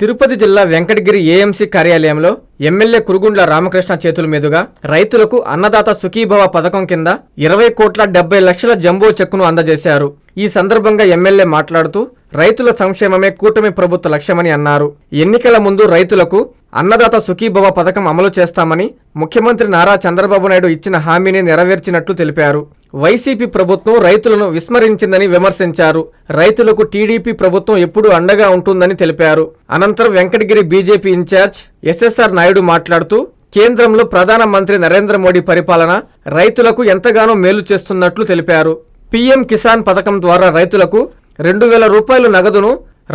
తిరుపతి జిల్లా వెంకటగిరి ఏఎంసీ కార్యాలయంలో ఎమ్మెల్యే కురుగుండ్ల రామకృష్ణ చేతుల మీదుగా రైతులకు అన్నదాత సుఖీభవ పథకం కింద ఇరవై కోట్ల డెబ్బై లక్షల జంబో చెక్కును అందజేశారు. ఈ సందర్భంగా ఎమ్మెల్యే మాట్లాడుతూ రైతుల సంక్షేమమే కూటమి ప్రభుత్వ లక్ష్యమని అన్నారు. ఎన్నికల ముందు రైతులకు అన్నదాత సుఖీభవ పథకం అమలు చేస్తామని ముఖ్యమంత్రి నారా చంద్రబాబు నాయుడు ఇచ్చిన హామీని నెరవేర్చినట్లు తెలిపారు. వైసీపీ ప్రభుత్వం రైతులను విస్మరించిందని విమర్శించారు. రైతులకు టీడీపీ ప్రభుత్వం ఎప్పుడూ అండగా ఉంటుందని తెలిపారు. అనంతరం Venkatagiri BJP incharge SSR Naidu మాట్లాడుతూ కేంద్రంలో ప్రధానమంత్రి నరేంద్ర మోడీ పరిపాలన రైతులకు ఎంతగానో మేలు చేస్తున్నట్లు తెలిపారు. పీఎం కిసాన్ పథకం ద్వారా రైతులకు రెండు వేల రూపాయల నగదును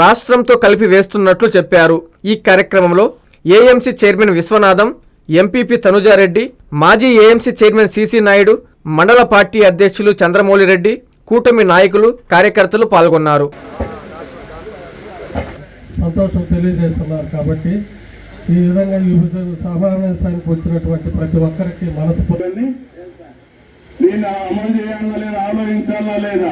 రాష్ట్రంతో కలిపి వేస్తున్నట్లు చెప్పారు. ఈ కార్యక్రమంలో AMC chairman Viswanatham MPP Tanuja Reddy మాజీ ఏఎంసీ చైర్మన్ సిసి నాయుడు మండల పార్టీ అధ్యక్షులు చంద్రమౌళిరెడ్డి కూటమి నాయకులు కార్యకర్తలు పాల్గొన్నారు. సంతోషం తెలియజేస్తున్నారు కాబట్టి ఈ విధంగా ఈ విధంగా సమావేశానికి వచ్చినటువంటి ప్రతి ఒక్కరికి మనస్ఫూర్తి దీన్ని అమలు చేయాలా లేదా ఆలోచించాలా లేదా?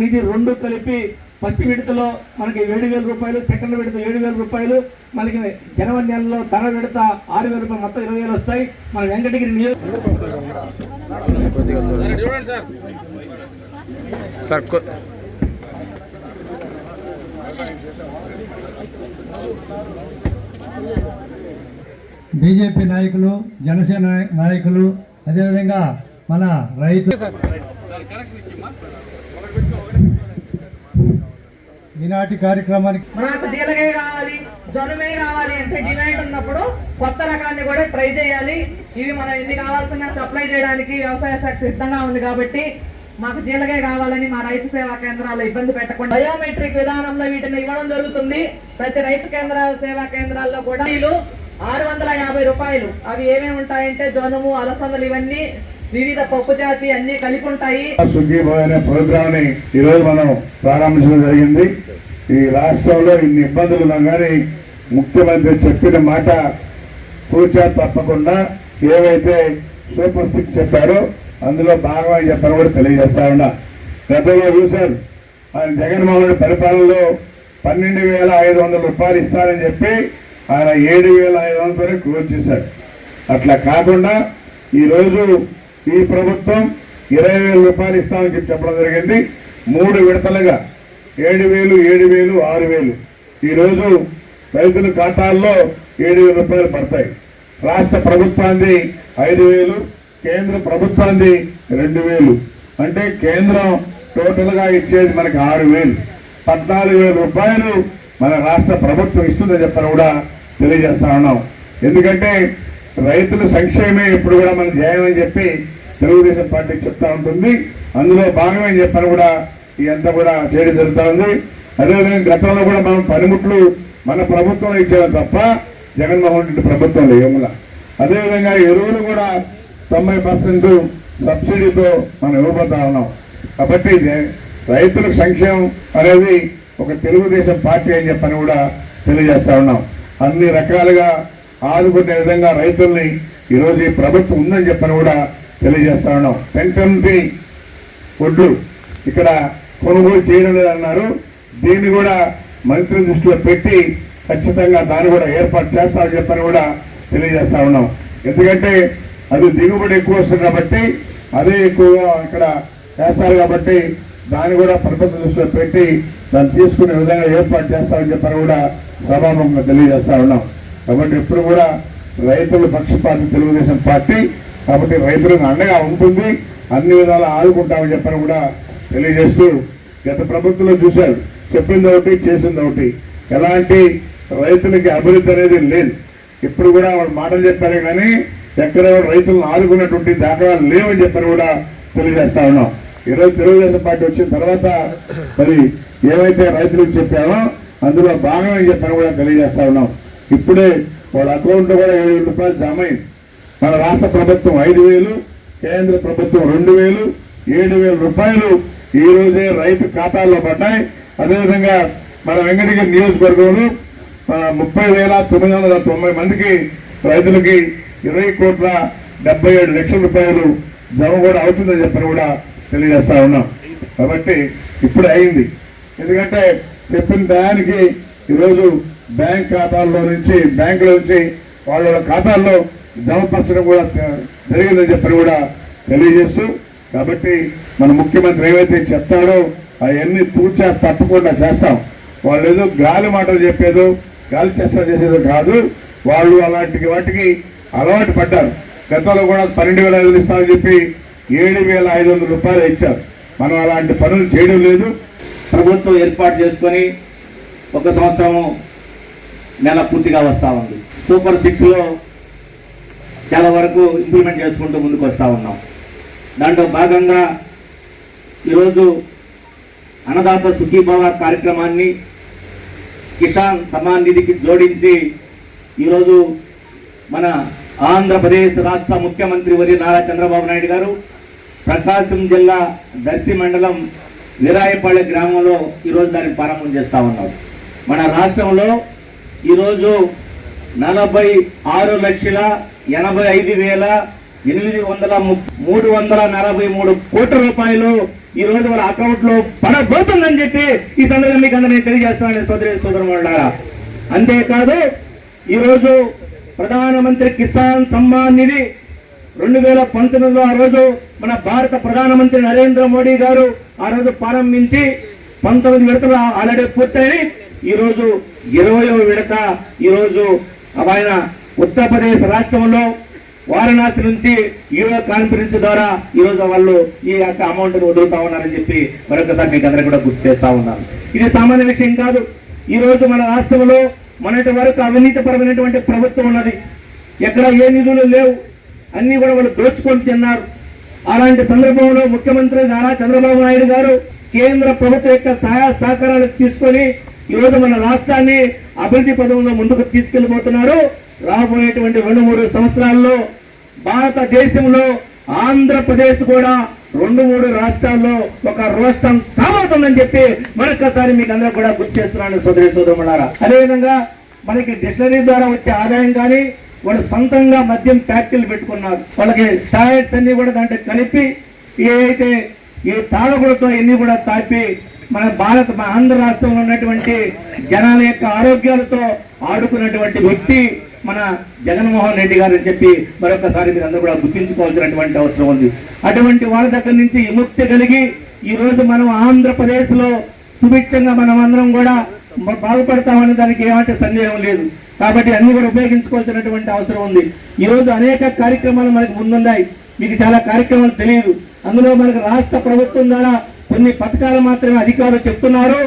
నిధి రెండు కలిపి ఫస్ట్ విడతలో మనకి ఏడు వేల రూపాయలు సెకండ్ విడత ఏడు వేల రూపాయలు మనకి జనవరి నెలలో ధర విడత ఆరు వేల రూపాయలు మొత్తం ఇరవై వేలు వస్తాయి. మన వెంకటగిరి నియోజక బీజేపీ నాయకులు జనసేన నాయకులు అదేవిధంగా మన రైతు ఈనాటి కార్యక్రమానికి నాకు జీలగే కావాలి జనుమే కావాలి అంటే డిమాండ్ ఉన్నప్పుడు కొత్త రకాన్ని కూడా ట్రై చేయాలి. ఇవి మనం ఎన్ని కావాల్సిన సప్లై చేయడానికి వ్యవసాయ శాఖ సిద్ధంగా ఉంది కాబట్టి మాకు జీలగే కావాలని మా రైతు సేవా కేంద్రాల్లో ఇబ్బంది పెట్టకుండా బయోమెట్రిక్ విధానంలో వీటిని ఇవ్వడం జరుగుతుంది. ప్రతి రైతు కేంద్ర సేవా కేంద్రాల్లో కూడా వీళ్ళు ఆరు వందల యాభై రూపాయలు. అవి ఏమేమి ఉంటాయంటే జనుము అలసందలు ఇవన్నీ వివిధ పప్పు జాతి అన్ని కలిపి ఉంటాయి అనే ప్రోగ్రామ్ని ఈ రోజు మనం ప్రారంభించడం జరిగింది. ఈ రాష్ట్రంలో ఇన్ని ఇబ్బందులు ఉన్నా కానీ ముఖ్యమంత్రి చెప్పిన మాట కూర్చా తప్పకుండా ఏవైతే సూపర్ సిక్స్ చెప్పారో అందులో భాగమని చెప్పని కూడా తెలియజేస్తా ఉన్నా. గతంలో చూశారు. ఆయన జగన్మోహన్ రెడ్డి పరిపాలనలో పన్నెండు వేల ఐదు వందల రూపాయలు ఇస్తారని చెప్పి ఆయన ఏడు వేల ఐదు వందలతోనే క్లోజ్ చేశారు. అట్లా కాకుండా ఈరోజు ఈ ప్రభుత్వం ఇరవై వేల రూపాయలు ఇస్తామని చెప్పి చెప్పడం జరిగింది. మూడు విడతలుగా ఏడు వేలు ఏడు వేలు ఆరు వేలు. ఈరోజు రైతుల ఖాతాల్లో ఏడు వేల రూపాయలు పడతాయి. రాష్ట్ర ప్రభుత్వాన్ని ఐదు వేలు కేంద్ర ప్రభుత్వాన్ని రెండు వేలు. అంటే కేంద్రం టోటల్గా ఇచ్చేది మనకి ఆరు వేలు. పద్నాలుగు వేల రూపాయలు మన రాష్ట్ర ప్రభుత్వం ఇస్తుందని చెప్పని కూడా తెలియజేస్తా ఉన్నాం. ఎందుకంటే రైతుల సంక్షేమే ఇప్పుడు కూడా మన ధ్యేయం అని చెప్పి తెలుగుదేశం పార్టీ చెప్తా ఉంటుంది. అందులో భాగమే చెప్పని కూడా ఇదంతా కూడా చేయడం జరుగుతూ ఉంది. అదేవిధంగా గతంలో కూడా మనం పనిముట్లు మన ప్రభుత్వం ఇచ్చాం తప్ప జగన్మోహన్ రెడ్డి ప్రభుత్వం ఏముల అదేవిధంగా ఎరువులు కూడా తొంభై పర్సెంట్ సబ్సిడీతో మనం ఇవ్వబోతా ఉన్నాం. కాబట్టి రైతుల సంక్షేమం అనేది ఒక తెలుగుదేశం పార్టీ అని చెప్పని కూడా తెలియజేస్తా ఉన్నాం. అన్ని రకాలుగా ఆదుకునే విధంగా రైతుల్ని ఈరోజు ఈ ప్రభుత్వం ఉందని చెప్పని కూడా తెలియజేస్తా ఉన్నాం. పెంకంపి ఒడ్లు ఇక్కడ కొనుగోలు చేయడం లేదన్నారు. దీన్ని కూడా మంత్రి దృష్టిలో పెట్టి ఖచ్చితంగా దాన్ని కూడా ఏర్పాటు చేస్తామని చెప్పని కూడా తెలియజేస్తా ఉన్నాం. ఎందుకంటే అది దిగుబడి ఎక్కువ వస్తుంది కాబట్టి అదే ఎక్కువగా ఇక్కడ చేస్తారు కాబట్టి దాన్ని కూడా ప్రభుత్వ దృష్టిలో పెట్టి దాన్ని తీసుకునే విధంగా ఏర్పాటు చేస్తామని చెప్పని కూడా సభాముఖంగా తెలియజేస్తా ఉన్నాం. కాబట్టి ఎప్పుడు కూడా రైతుల పక్షపాతి తెలుగుదేశం పార్టీ కాబట్టి రైతులకు అండగా ఉంటుంది. అన్ని విధాలు ఆదుకుంటామని చెప్పని కూడా తెలియజేస్తూ గత ప్రభుత్వంలో చూశారు. చెప్పింది ఒకటి చేసింది ఒకటి. ఎలాంటి రైతులకి అభివృద్ధి అనేది లేదు. ఇప్పుడు కూడా వాళ్ళు మాటలు చెప్పారే కానీ ఎక్కడ రైతులను ఆదుకున్నటువంటి దాఖలాలు లేవని చెప్పని కూడా తెలియజేస్తా ఉన్నాం. ఈరోజు తెలుగుదేశం పార్టీ వచ్చిన తర్వాత మరి ఏవైతే రైతులకు చెప్పామో అందులో భాగమని చెప్పని కూడా తెలియజేస్తా ఉన్నాం. ఇప్పుడే వాళ్ళ అకౌంట్లో కూడా ఏడు వేల రూపాయలు జమ అయింది. మన రాష్ట్ర ప్రభుత్వం ఐదు వేలు కేంద్ర ప్రభుత్వం రెండు వేలు ఏడు వేల రూపాయలు ఈ రోజే రైతు ఖాతాల్లో పడ్డాయి. అదేవిధంగా మన వెంకటగిరి నియోజకవర్గంలో ముప్పై వేల తొమ్మిది వందల తొంభై మందికి రైతులకి ఇరవై కోట్ల డెబ్బై ఏడు లక్షల రూపాయలు జమ కూడా అవుతుందని చెప్పని కూడా తెలియజేస్తా ఉన్నాం. కాబట్టి ఇప్పుడు అయింది. ఎందుకంటే చెప్పిన టయానికి ఈరోజు బ్యాంక్ ఖాతాల్లో నుంచి బ్యాంకుల నుంచి వాళ్ళ ఖాతాల్లో జమపరచడం కూడా జరిగిందని చెప్పని కూడా తెలియజేస్తూ కాబట్టి మన ముఖ్యమంత్రి ఏవైతే చెప్తాడో అవన్నీ తూచా తప్పకుండా చేస్తాం. వాళ్ళు ఏదో గాలి మాటలు చెప్పేదో గాలి చేస్తా చేసేదో కాదు వాళ్ళు అలాంటి వాటికి అలవాటు పడ్డారు. గతంలో కూడా పన్నెండు వేల ఐదు ఇస్తామని చెప్పి ఏడు వేల ఐదు వందల రూపాయలు ఇచ్చారు. మనం అలాంటి పనులు చేయడం లేదు. ప్రభుత్వం ఏర్పాటు చేసుకొని ఒక సంవత్సరము నెల పూర్తిగా వస్తూ ఉంది. సూపర్ సిక్స్లో చాలా వరకు ఇంప్లిమెంట్ చేసుకుంటూ ముందుకు వస్తూ ఉన్నాం. దాంట్లో భాగంగా ఈరోజు అన్నదాత సుఖీభవ కార్యక్రమాన్ని కిసాన్ సమాన్ నిధికి జోడించి ఈరోజు మన ఆంధ్రప్రదేశ్ రాష్ట్ర ముఖ్యమంత్రి వరి నారా చంద్రబాబు నాయుడు గారు ప్రకాశం జిల్లా దర్శి మండలం విరాయపల్లె గ్రామంలో ఈరోజు దాన్ని ప్రారంభం చేస్తూ ఉన్నారు. మన రాష్ట్రంలో ఈరోజు నలభై ఆరు లక్షల ఎనభై ఐదు వేల ఎనిమిది వందల మూడు వందల నలభై మూడు కోట్ల రూపాయలు ఈ రోజు వాళ్ళ అకౌంట్లో పడబోతుందని చెప్పి ఈ సందర్భంగా మీకు అందరినీ తెలియజేస్తున్నాను సోదరి సోదరులారా అంతేకాదు ఈరోజు ప్రధానమంత్రి కిసాన్ సమ్మాన్ నిధి రెండు వేల పంతొమ్మిదిలో ఆ రోజు మన భారత ప్రధానమంత్రి నరేంద్ర మోడీ గారు ఆ రోజు ప్రారంభించి పంతొమ్మిది విడతలు ఆల్రెడీ పూర్తయి ఈ రోజు ఇరవయో విడత ఈ రోజు ఆయన ఉత్తరప్రదేశ్ రాష్ట్రంలో వారణాసి నుంచి యూరో కాన్ఫరెన్స్ ద్వారా ఈ రోజు వాళ్ళు ఈ యొక్క అమౌంట్ వదులుతా ఉన్నారని చెప్పి మరొకసారి మీకు అందరూ కూడా గుర్తు చేస్తా ఉన్నాను. ఇది సామాన్య విషయం కాదు. ఈ రోజు మన రాష్ట్రంలో మనటి వరకు అవినీతిపరమైనటువంటి ప్రభుత్వం ఉన్నది. ఎక్కడ ఏ నిధులు లేవు. అన్నీ కూడా వాళ్ళు దోచుకొని తిన్నారు. అలాంటి సందర్భంలో ముఖ్యమంత్రి నారా చంద్రబాబు నాయుడు గారు కేంద్ర ప్రభుత్వం యొక్క సహాయ సహకారాలు తీసుకొని ఈరోజు మన రాష్ట్రాన్ని అభివృద్ధి పదంలో ముందుకు తీసుకెళ్ళిపోతున్నారు రాబోయేటువంటి రెండు మూడు సంవత్సరాల్లో భారతదేశంలో ఆంధ్రప్రదేశ్ కూడా రెండు మూడు రాష్ట్రాల్లో ఒక రోష్టం కాబోతుందని చెప్పి మరొకసారి మీకు అందరూ కూడా గుర్తు చేస్తున్నాను సోదరి సోదరులారా అదేవిధంగా మనకి డిక్షనరీ ద్వారా వచ్చే ఆదాయం కానీ వాళ్ళు సొంతంగా మద్యం ఫ్యాక్టరీలు పెట్టుకున్నారు. వాళ్ళకి స్టాయిడ్స్ అన్ని కూడా దాంట్లో కలిపి ఏ అయితే ఈ తాళగులతో ఎన్ని కూడా తాపి మన భారత మన ఆంధ్ర రాష్ట్రంలో ఉన్నటువంటి జనాల యొక్క ఆరోగ్యాలతో ఆడుకున్నటువంటి వ్యక్తి మన జగన్మోహన్ రెడ్డి గారు అని చెప్పి మరొకసారి మీరు అందరూ కూడా గుర్తించుకోవాల్సినటువంటి అవసరం ఉంది. అటువంటి వాళ్ళ దగ్గర నుంచి విముక్తి కలిగి ఈ రోజు మనం ఆంధ్రప్రదేశ్లో సుభిక్షంగా మనం అందరం కూడా బాగుపడతామనే దానికి ఏమంటే సందేహం లేదు. కాబట్టి అన్ని కూడా ఉపయోగించుకోవాల్సినటువంటి అవసరం ఉంది. ఈ రోజు అనేక కార్యక్రమాలు మనకు ముందున్నాయి. మీకు చాలా కార్యక్రమాలు తెలియదు. అందులో మనకు రాష్ట్ర ప్రభుత్వం ద్వారా కొన్ని పథకాలు మాత్రమే అధికారులు చెప్తున్నారు?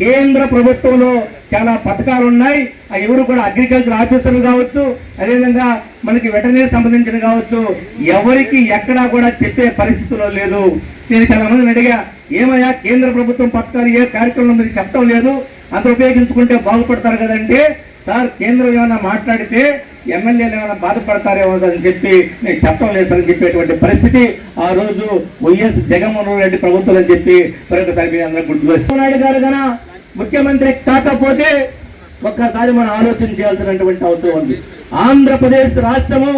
కేంద్ర ప్రభుత్వంలో చాలా పథకాలు ఉన్నాయి ఆ ఎవరు కూడా అగ్రికల్చర్ ఆఫీసర్లు కావచ్చు అదేవిధంగా మనకి వెటనరీ సంబంధించిన కావచ్చు ఎవరికి ఎక్కడా కూడా చెప్పే పరిస్థితుల్లో లేదు. నేను చాలా మందిని అడిగా ఏమయ్యా కేంద్ర ప్రభుత్వం పథకాలు ఏ కార్యక్రమం మీరు చెప్పడం లేదు? అంత ఉపయోగించుకుంటే బాగుపడతారు కదంటే సార్ కేంద్రం ఏమైనా మాట్లాడితే ఎమ్మెల్యేలు ఏమైనా బాధపడతారేమో అని చెప్పి నేను చెప్పడం లేదని చెప్పేటువంటి పరిస్థితి ఆ రోజు వైఎస్ జగన్మోహన్ రెడ్డి ప్రభుత్వం అని చెప్పి మరొకసారి అందరూ గుర్తు నాయుడు గారు కదా ముఖ్యమంత్రి కాకపోతే ఒక్కసారి మనం ఆలోచన చేయాల్సినటువంటి అవసరం ఉంది. ఆంధ్రప్రదేశ్ రాష్ట్రము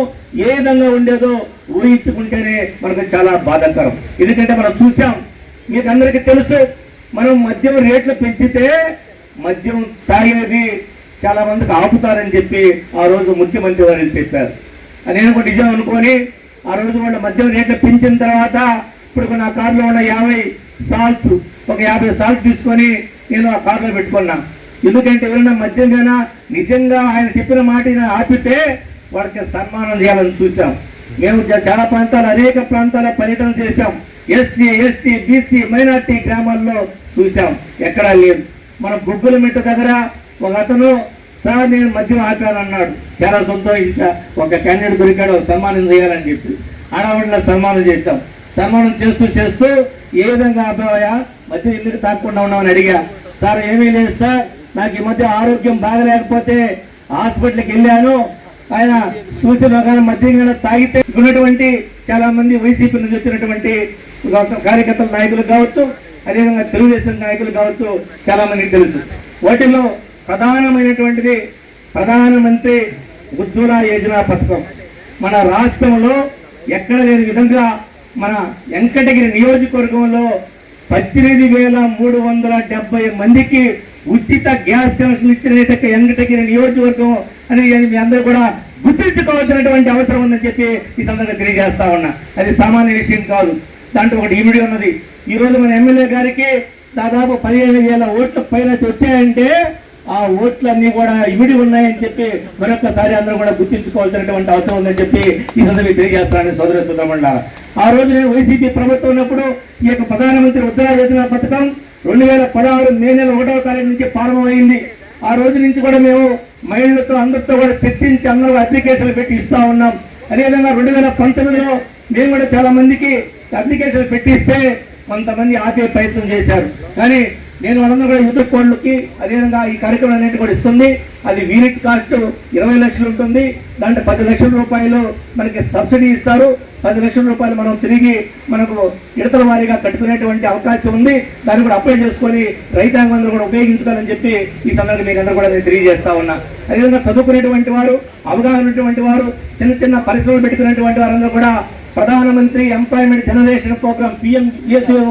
ఏ విధంగా ఉండేదో ఊహించుకుంటేనే మనకు చాలా బాధాకరం. ఎందుకంటే మనం చూసాం మీకు అందరికీ తెలుసు మనం మద్యం రేట్లు పెంచితే మద్యం తాగేది చాలా మందికి ఆపుతారని చెప్పి ఆ రోజు ముఖ్యమంత్రి వారు చెప్పారు. నేను కూడా నిజం అనుకొని ఆ రోజు వాళ్ళ మద్యం రేట్లు పెంచిన తర్వాత ఇప్పుడు నా కారులో ఉన్న యాభై సాల్స్ ఒక యాభై సాల్స్ తీసుకొని నేను ఆ కారులో పెట్టుకున్నా. ఎందుకంటే ఎవరైనా మద్యంగానా నిజంగా ఆయన చెప్పిన మాట ఆపితే వాడికి సన్మానం చేయాలని చూసాం మేము చాలా ప్రాంతాలు అనేక ప్రాంతాల పర్యటన చేశాం. ఎస్సీ ఎస్టీ బీసీ మైనార్టీ గ్రామాల్లో చూసాం ఎక్కడా లేదు. మనం బొగ్గుల మెట్టు దగ్గర ఒక అతను సార్ నేను మద్యం ఆపాను అన్నాడు చాలా సంతోషించా. ఒక కన్యడు దొరికాడు సన్మానం చేయాలని చెప్పి. ఆడవాళ్ళ సన్మానం చేశాం. సన్మానం చేస్తూ చేస్తూ ఏ విధంగా ఆపావయ్యా? మద్యం ఎందుకు తాకుండా ఉన్నామని అడిగా. సార్ ఏమీ లేదు సార్. నాకు ఈ మధ్య ఆరోగ్యం బాగలేకపోతే హాస్పిటల్కి వెళ్ళాను. ఆయన చూసిన కానీ మద్యం కానీ తాగితే ఉన్నటువంటి చాలా మంది వైసీపీ నుంచి వచ్చినటువంటి కార్యకర్తల నాయకులు కావచ్చు అదేవిధంగా తెలుగుదేశం నాయకులు కావచ్చు చాలా మందికి తెలుసు. వాటిలో ప్రధానమైనటువంటిది ప్రధానమంత్రి ఉజ్వల యోజన పథకం. మన రాష్ట్రంలో ఎక్కడ లేని విధంగా మన వెంకటగిరి నియోజకవర్గంలో పద్దెనిమిది వేల మూడు వందల డెబ్బై మందికి ఉచిత గ్యాస్ కనెక్షన్ ఇచ్చినట్టు వెంకటగిరి నియోజకవర్గం అనేది మీ అందరూ కూడా గుర్తించుకోవాల్సినటువంటి అవసరం ఉందని చెప్పి ఈ సందర్భంగా తెలియజేస్తా ఉన్నా. అది సామాన్య విషయం కాదు. దాంట్లో ఒకటి ఇమిడి ఉన్నది. ఈ రోజు మన ఎమ్మెల్యే గారికి దాదాపు పదిహేను వేల ఓట్ల పైన వచ్చాయంటే ఆ ఓట్లన్నీ కూడా ఇమిడి ఉన్నాయని చెప్పి మరొకసారి అందరూ కూడా గుర్తించుకోవాల్సినటువంటి అవసరం ఉందని చెప్పి ఈ సందర్భంగా తెలియజేస్తానని సోదర సుబ్రహ్మణ్య. ఆ రోజు నేను వైసీపీ ప్రభుత్వం ఉన్నప్పుడు ఈ యొక్క ప్రధానమంత్రి ఉత్తరా యోజన పథకం రెండు వేల పదహారు మే నెల ఒకటవ తారీఖు నుంచి ప్రారంభమైంది. ఆ రోజు నుంచి కూడా మేము మహిళలతో అందరితో కూడా చర్చించి అందరూ అప్లికేషన్లు పెట్టి ఇస్తూ ఉన్నాం. అదేవిధంగా రెండు వేల పంతొమ్మిదిలో మేము కూడా చాలా మందికి అప్లికేషన్లు పెట్టిస్తే కొంతమంది ఆపే ప్రయత్నం చేశారు. కానీ నేను వాళ్ళందరూ కూడా యుద్ధ కోళ్ళకి అదేవిధంగా ఈ కార్యక్రమం అనేది కూడా ఇస్తుంది. అది యూనిట్ కాస్ట్ ఇరవై లక్షలు ఉంటుంది. దాంట్లో పది లక్షల రూపాయలు మనకి సబ్సిడీ ఇస్తారు. పది లక్షల రూపాయలు మనం తిరిగి మనకు ఇడతల వారీగా కట్టుకునేటువంటి అవకాశం ఉంది. దాన్ని కూడా అప్లై చేసుకొని రైతాంగం కూడా ఉపయోగించుకోవాలని చెప్పి ఈ సందర్భంగా మీకు అందరూ కూడా నేను తెలియజేస్తా ఉన్నా. అదేవిధంగా చదువుకునేటువంటి వారు అవగాహన ఉన్నటువంటి వారు చిన్న చిన్న పరిశ్రమలు పెట్టుకునేటువంటి వారందరూ కూడా ప్రధానమంత్రి ఎంప్లాయ్మెంట్ జనరేషన్ ప్రోగ్రామ్ పిఎం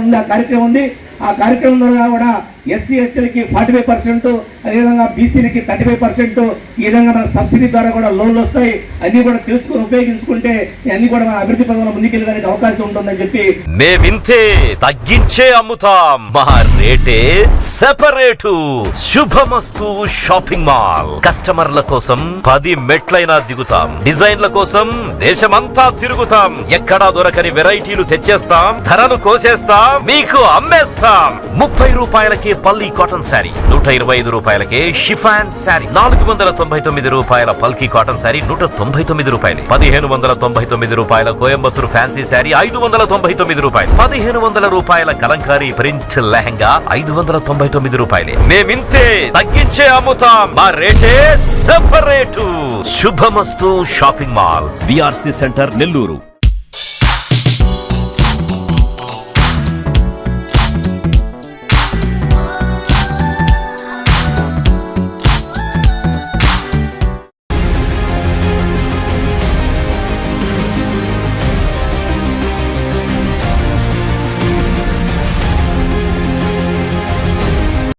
ఉంది. ఆ కార్యక్రమం ఉంది. ఆ కార్యక్రమం ద్వారా కూడా ఎస్సీ ఎస్టీలకి ఫార్టీ ఫైవ్ పర్సెంట్ అదేవిధంగా బీసీలకి థర్టీ ఫైవ్ పర్సెంట్ ఈ విధంగా మన సబ్సిడీ ద్వారా కూడా లోన్లు వస్తాయి. అన్ని కూడా తెలుసుకుని ఉపయోగించుకుంటే అన్ని కూడా మన అభివృద్ధి పదంలో ముందుకెళ్ళడానికి అవకాశం ఉంటుందని చెప్పి మేమింతే తగ్గించే అమ్ముతాం. మా రేటే సెపరేటు. శుభమస్తు షాపింగ్ మాల్. కస్టమర్ల కోసం పది మెట్లైనా దిగుతాం. డిజైన్ల కోసం దేశమంతా తిరుగుతాం. ఎక్కడా దొరకని వెరైటీలు తెచ్చేస్తాం. ధరను కోసేస్తాం. మీకు అమ్మేస్తాం. ముప్పై రూపాయలకి పల్లి కాటన్ శారీ. నూట ఇరవై ఐదు రూపాయలకే షిఫాన్ శారీ. నాలుగు వందల తొంభై తొమ్మిది రూపాయల పల్కి కాటన్ శారీ నూట తొంభై తొమ్మిది రూపాయలు. పదిహేను వందల తొంభై తొమ్మిది రూపాయల కోయంబత్తూరు ఫ్యాన్సీ శారీ ఐదు వందల తొంభై తొమ్మిది రూపాయలు. పదిహేను వందల రూపాయల కలంకారీ ప్రింట్ లెహంగా ఐదు వందల తొంభై తొమ్మిది రూపాయలే. మేమింతే తగ్గించే అమ్ముతాం. మా రేటే separate. Subhamasthu shopping mall. BRC centre Nellore.